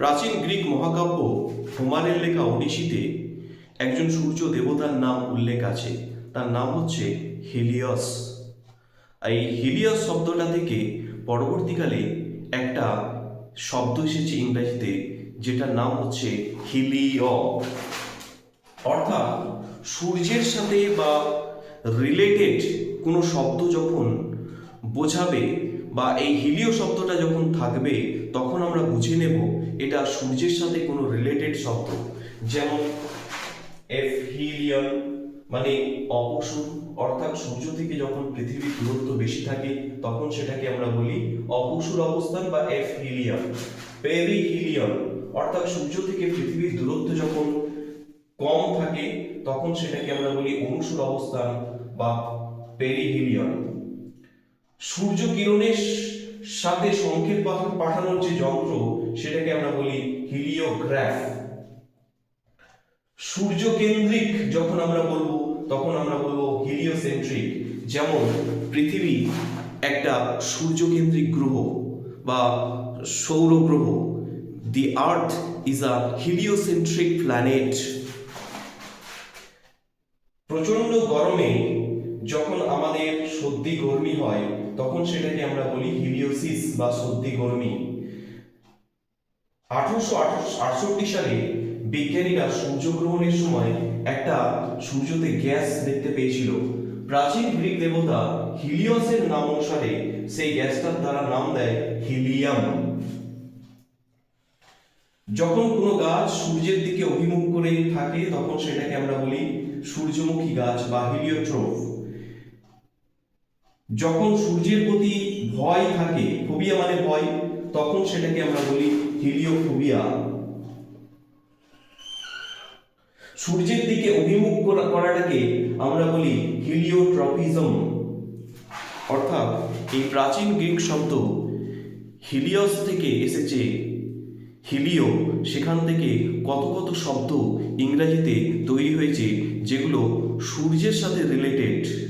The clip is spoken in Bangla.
প্রাচীন গ্রিক মহাকাব্য হোমারের লেখা ওডিসিতে একজন সূর্য দেবতার নাম উল্লেখ আছে। তার নাম হচ্ছে হিলিয়স। আর এই হিলিয়স শব্দটা থেকে পরবর্তীকালে একটা শব্দ এসেছে ইংরেজিতে, যেটার নাম হচ্ছে হিলিয়। অর্থাৎ সূর্যের সাথে বা রিলেটেড কোনো শব্দ যখন বোঝাবে বা এই হিলিও শব্দটা যখন থাকবে, তখন আমরা বুঝে নেব এটা সূর্যের সাথে কোনো রিলেটেড শব্দ। যেমন এফ হিলিয়ন মানে অপসূর অর্থাৎ সূর্য থেকে যখন পৃথিবীর দূরত্ব বেশি থাকে, তখন সেটাকে আমরা বলি অপসূর অবস্থান বা এফ হিলিয়ন পেরি হিলিয়ন অর্থাৎ সূর্য থেকে পৃথিবীর দূরত্ব যখন কম থাকে, তখন সেটাকে আমরা বলি অনুসুর অবস্থান বা পেরিহিলিয়ন সূর্য কিরণের সাথে সংকেত পাঠা- পাঠানোর যে যন্ত্র, সেটাকে আমরা বলি হিলিওগ্রাফ। সূর্য কেন্দ্রিক যখন আমরা বলব, তখন আমরা বলব হিলিওসেন্ট্রিক। যেমন পৃথিবী একটা সূর্যকেন্দ্রিক গ্রহ বা সৌর গ্রহ। দি আর্থ ইজ আ হিলিওসেন্ট্রিক প্ল্যানেট প্রচণ্ড গরমে যখন আমাদের সর্দি, গরমি হয় তখন সেটাকে আমরা বলি হিলিওসিস বা সর্দি গরমি। আঠারোশো আটষট্টি সালে বিজ্ঞানীরা সূর্যগ্রহণের সময় একটা সূর্যতে গ্যাস দেখতে পেয়েছিল। প্রাচীন গ্রিক দেবতা হিলিওসের নাম অনুসারে সেই গ্যাসটার দ্বারা নাম দেয় হিলিয়াম। যখন কোনো গাছ সূর্যের দিকে অভিমুখ করে থাকে, তখন সেটাকে আমরা বলি সূর্যমুখী গাছ বা হিলিওট্রোপ যখন সূর্যের প্রতি ভয় থাকে ফোবিয়া মানে ভয়, তখন সেটাকে আমরা বলি হিলিওফোবিয়া সূর্যের দিকে অভিমুখ করাটাকে আমরা বলি হিলিওট্রপিজম অর্থাৎ এই প্রাচীন গ্রিক শব্দ হিলিয়স থেকে এসেছে। হিলিও সেখান থেকে কত কত শব্দ ইংরাজিতে তৈরি হয়েছে, যেগুলো সূর্যের সাথে রিলেটেড